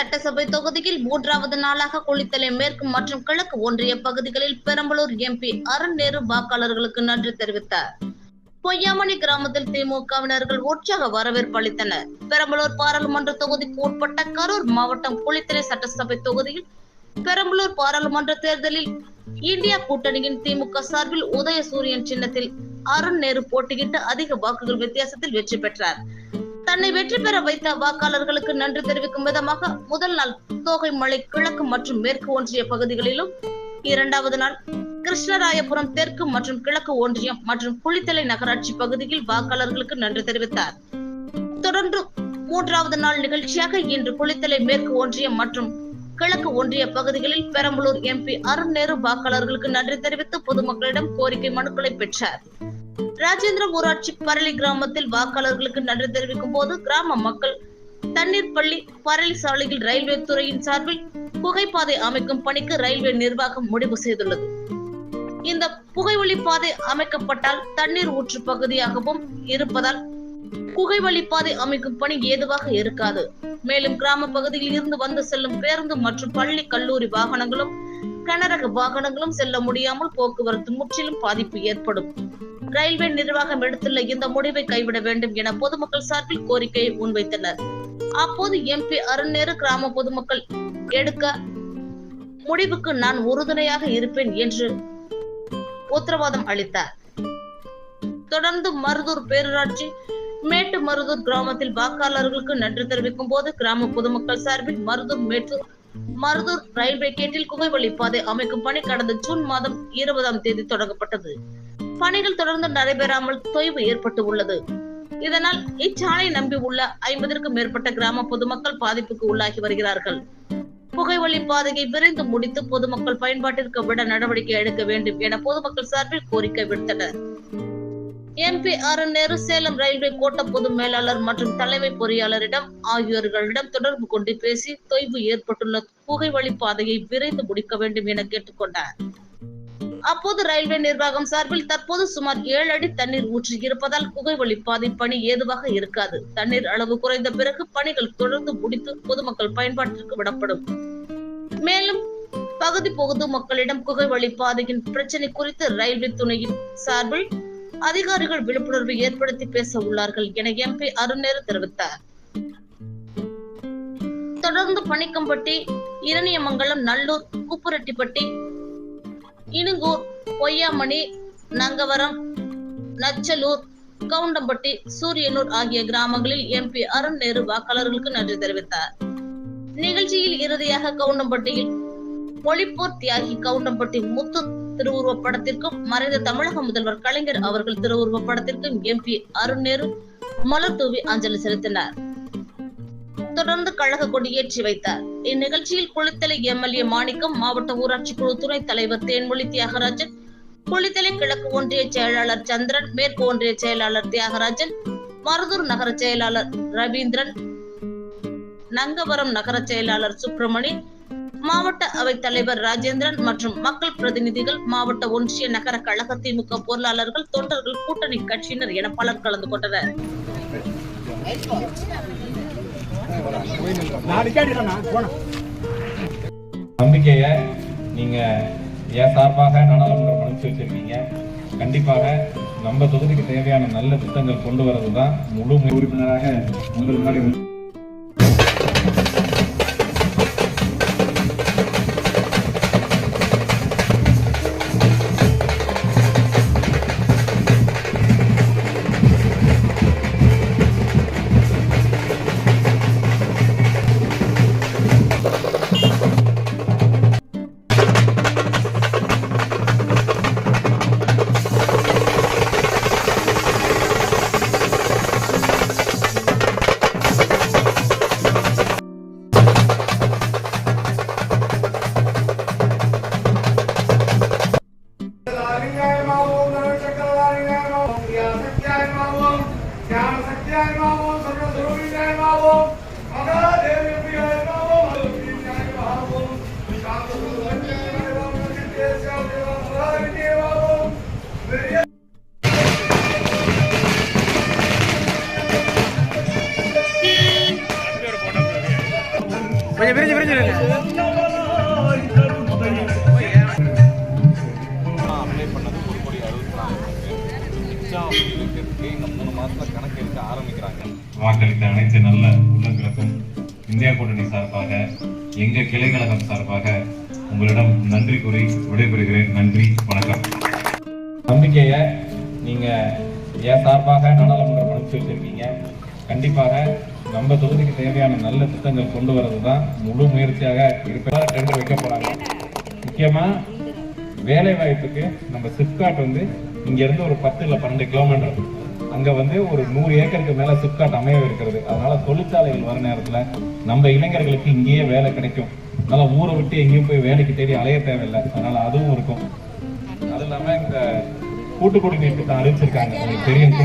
சட்டசபை தொகுதியில் மூன்றாவது நாளாக குளித்தலை மேற்கு மற்றும் கிழக்கு ஒன்றிய பகுதிகளில் பெரம்பலூர் எம்பி அருண் நேரு வாக்காளர்களுக்கு நன்றி தெரிவித்தார். பொய்யாமணி கிராமத்தில் திமுகவினர்கள் உற்சாக வரவேற்பு அளித்தனர். பெரம்பலூர் பாராளுமன்ற தொகுதிக்கு உட்பட்ட கரூர் மாவட்டம் குளித்தலை சட்டசபை தொகுதியில் பெரம்பலூர் பாராளுமன்ற தேர்தலில் இந்தியா கூட்டணியின் திமுக சார்பில் உதயசூரியன் சின்னத்தில் அருண் நேரு போட்டியிட்டு அதிக வாக்குகள் வித்தியாசத்தில் வெற்றி பெற்றார். தன்னை வெற்றி பெற வைத்த வாக்காளர்களுக்கு நன்றி தெரிவிக்கும் விதமாக முதல் நாள் தோகை மலை கிழக்கு மற்றும் மேற்கு ஒன்றிய பகுதிகளிலும் இரண்டாவது நாள் கிருஷ்ணராயபுரம் தெற்கு மற்றும் கிழக்கு ஒன்றியம் மற்றும் குளித்தலை நகராட்சி பகுதியில் வாக்காளர்களுக்கு நன்றி தெரிவித்தார். தொடர்ந்து மூன்றாவது நாள் நிகழ்ச்சியாக இன்று குளித்தலை மேற்கு ஒன்றியம் மற்றும் கிழக்கு ஒன்றிய பகுதிகளில் பெரம்பலூர் எம்பி அருண் நேரு வாக்காளர்களுக்கு நன்றி தெரிவித்து பொதுமக்களிடம் கோரிக்கை மனுக்களை பெற்றார். ராஜேந்திரம் ஊராட்சி பரளி கிராமத்தில் வாக்காளர்களுக்கு நன்றி தெரிவிக்கும் போது கிராம மக்கள் தண்ணீர் பள்ளி பரளி சாலையில் ரயில்வே துறையின் சார்பில் புகைப்பாதை அமைக்கும் பணிக்கு ரயில்வே நிர்வாகம் முடிவு செய்துள்ளது. இந்த புகைவழி பாதை அமைக்கப்பட்டால் தண்ணீர் ஊற்று பகுதியாகவும் இருப்பதால் புகைவழி பாதை அமைக்கும் பணி ஏதுவாக இருக்காது. மேலும் கிராம பகுதியில் இருந்து வந்து செல்லும் பேருந்து மற்றும் பள்ளி கல்லூரி வாகனங்களும் கனரக வாகனங்களும் செல்ல முடியாமல் போக்குவரத்து முற்றிலும் பாதிப்பு ஏற்படும். ரயில்வே நிர்வாகம் எடுத்துள்ள இந்த முடிவை கைவிட வேண்டும் என பொதுமக்கள் சார்பில் கோரிக்கையை முன்வைத்தனர். அப்போது எம்பி அருண் கிராம பொதுமக்கள் எடுக்க முடிவுக்கு நான் உறுதுணையாக இருப்பேன் என்று உத்தரவாதம் அளித்தார். தொடர்ந்து மருதூர் பேரூராட்சி மேட்டு மருதூர் கிராமத்தில் வாக்காளர்களுக்கு நன்றி தெரிவிக்கும் போது கிராம பொதுமக்கள் சார்பில் மருதூர் மேட்டூர் மருதூர் ரயில்வே கேட்டில் குகைவழி பாதை அமைக்கும் பணி கடந்த ஜூன் மாதம் இருபதாம் தேதி தொடங்கப்பட்டது. பணிகள் தொடர்ந்து நடைபெறாமல் தொய்வு ஏற்பட்டு உள்ளது. இதனால் இச்சாலை நம்பி உள்ள ஐம்பதற்கும் மேற்பட்ட கிராம பொதுமக்கள் பாதிப்புக்கு உள்ளாகி வருகிறார்கள். புகைவழி பாதையை விரைந்து முடித்து பொதுமக்கள் பயன்பாட்டிற்கு விட நடவடிக்கை எடுக்க வேண்டும் என பொதுமக்கள் சார்பில் கோரிக்கை விடுத்தனர். எம்பி அருண் நேரு சேலம் ரயில்வே கோட்ட பொது மேலாளர் மற்றும் தலைமை பொறியாளரிடம் ஆகியோர்களிடம் தொடர்பு கொண்டு பேசி தொய்வு ஏற்பட்டுள்ள புகைவழி பாதையை விரைந்து முடிக்க வேண்டும் என கேட்டுக்கொண்டார். அப்போது ரயில்வே நிர்வாகம் சார்பில் தற்போது சுமார் ஏழு அடி தண்ணீர் ஊற்றி இருப்பதால் குகை வழி பாதை பணி ஏதுவாக இருக்காது. தண்ணீர் அளவு குறைந்த பிறகு பணிகள் தொடர்ந்து முடித்து பொதுமக்கள் பயன்பாட்டிற்கு விடப்படும். மேலும் பகுதி பொது மக்களிடம் புகைவழி பாதையின் பிரச்சனை குறித்து ரயில்வே துணையின் சார்பில் அதிகாரிகள் விழிப்புணர்வு ஏற்படுத்தி பேச உள்ளார்கள் என எம்பி அருணேரு தெரிவித்தார். தொடர்ந்து பணிக்கம்பட்டி இரணியமங்கலம் நல்லூர் கூப்புரெட்டிப்பட்டி இனுங்கூர் பொய்யாமணி நங்கவரம் நச்சலூர் கவுண்டம்பட்டி சூரியனூர் ஆகிய கிராமங்களில் எம்பி அருண் நேரு வாக்காளர்களுக்கு நன்றி தெரிவித்தார். நிகழ்ச்சியில் இறுதியாக கவுண்டம்பட்டியில் மொழிப்போர் தியாகி கவுண்டம்பட்டி முத்து திருவுருவ படத்திற்கும் மறைந்த தமிழக முதல்வர் கலைஞர் அவர்கள் திருவுருவ படத்திற்கும் எம்பி அருண் நேரு மலர் தூவி அஞ்சலி செலுத்தினார். தொடர்ந்து கழக கொடியேற்றி வைத்தார். இந்நிகழ்ச்சியில் குளித்தலை எம்எல்ஏ மாணிக்கம் மாவட்ட ஊராட்சி குழு துணைத் தலைவர் தேன்மொழி தியாகராஜன் குளித்தலை கிழக்கு ஒன்றிய செயலாளர் சந்திரன் மேற்கு ஒன்றிய செயலாளர் தியாகராஜன் மருதூர் நகர செயலாளர் ரவீந்திரன் நங்கவரம் நகர செயலாளர் சுப்பிரமணி மாவட்ட அவைத் தலைவர் ராஜேந்திரன் மற்றும் மக்கள் பிரதிநிதிகள் மாவட்ட ஒன்றிய நகர கழக திமுக பொருளாளர்கள் தொண்டர்கள் கூட்டணி கட்சியினர் என பலர் கலந்து கொண்டனர். நம்பிக்கைய நீங்க என் சார்பாக நாடாளுமன்றம் அனுப்பிச்சு வச்சிருக்கீங்க. கண்டிப்பாக நம்ம தொகுதிக்கு தேவையான நல்ல திட்டங்கள் கொண்டு வரது தான் முழு உறுப்பினராக உங்களுக்கு கொஞ்சம் விரிஞ்சு ஒரு கோடி அறுபத்தி நாலு இந்த மூணு வாக்களித்த அனைத்து நல்ல உள்ளங்களுக்கும் இந்தியா கூட்டணி சார்பாக எங்கள் கிளைக்கழகம் சார்பாக உங்களிடம் நன்றி கூறி விடைபெறுகிறேன். நன்றி வணக்கம். நம்பிக்கையை நீங்க என் சார்பாக நாடாளுமன்றம் அனுப்பிச்சு வச்சிருக்கீங்க கண்டிப்பாக நம்ம தொகுதிக்கு தேவையான நல்ல திட்டங்கள் கொண்டு வர்றது தான் முழு முயற்சியாக இருப்பதாக டெண்டர் வைக்க போறாங்க. முக்கியமா வேலை வாய்ப்புக்கு நம்ம சிப்காட் வந்து இங்கேருந்து ஒரு பத்து இல்லை பன்னெண்டு கிலோமீட்டர். அங்கே வந்து ஒரு நூறு ஏக்கருக்கு மேலே சிப்காட் அமைய இருக்கிறது அதனால தொழிற்சாலைகள் வர நேரத்தில் நம்ம இளைஞர்களுக்கு இங்கேயே வேலை கிடைக்கும். அதனால ஊரை விட்டு எங்கேயும் போய் வேலைக்கு தேடி அலைய தேவையில்லை. அதனால அதுவும் இருக்கும். அது இல்லாம இந்த கூட்டு குடிநீர் திட்டம் அறிவிச்சிருக்காங்க. உங்களுக்கு தெரியும்